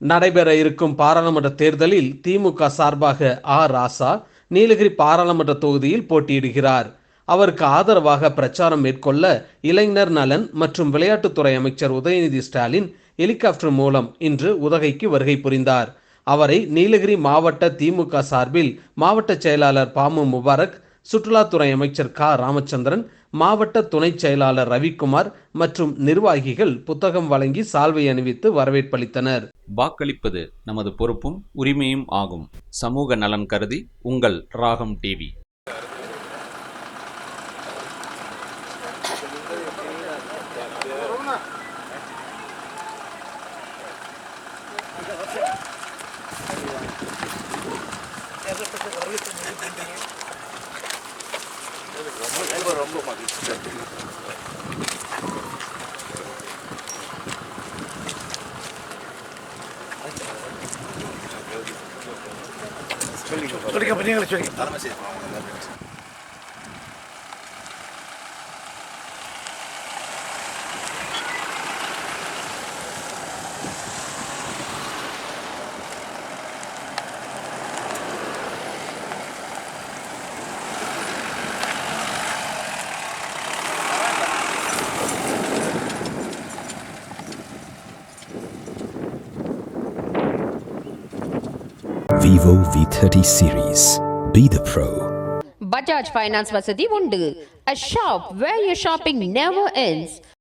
நடைபெற இருக்கும் பாராளுமன்ற தேர்தலில் திமுக சார்பாக ஆ. ராசா நீலகிரி பாராளுமன்ற தொகுதியில் போட்டியிடுகிறார். அவருக்கு ஆதரவாக பிரச்சாரம் மேற்கொள்ள இளைஞர் நலன் மற்றும் விளையாட்டுத்துறை அமைச்சர் உதயநிதி ஸ்டாலின் ஹெலிகாப்டர் மூலம் இன்று உதகைக்கு வருகை புரிந்தார். அவரை நீலகிரி மாவட்ட திமுக சார்பில் மாவட்ட செயலாளர் பாமு முபாரக் சுற்றுலாத்துறை அமைச்சர் க. ராமச்சந்திரன் மாவட்ட துணைச் செயலாளர் ரவிக்குமார் மற்றும் நிர்வாகிகள் புத்தகம் வழங்கி சால்வை அணிவித்து வரவேற்பளித்தனர் வாக்களிப்பது நமது பொறுப்பும் உரிமையும் ஆகும். சமூக நலன் கருதி உங்கள் Ragam TV. 저렇게 보내는 거죠. சொல்லிக்க Vivo V30 series. Be the pro. Bajaj finance வசதி உண்டு a shop where your shopping never ends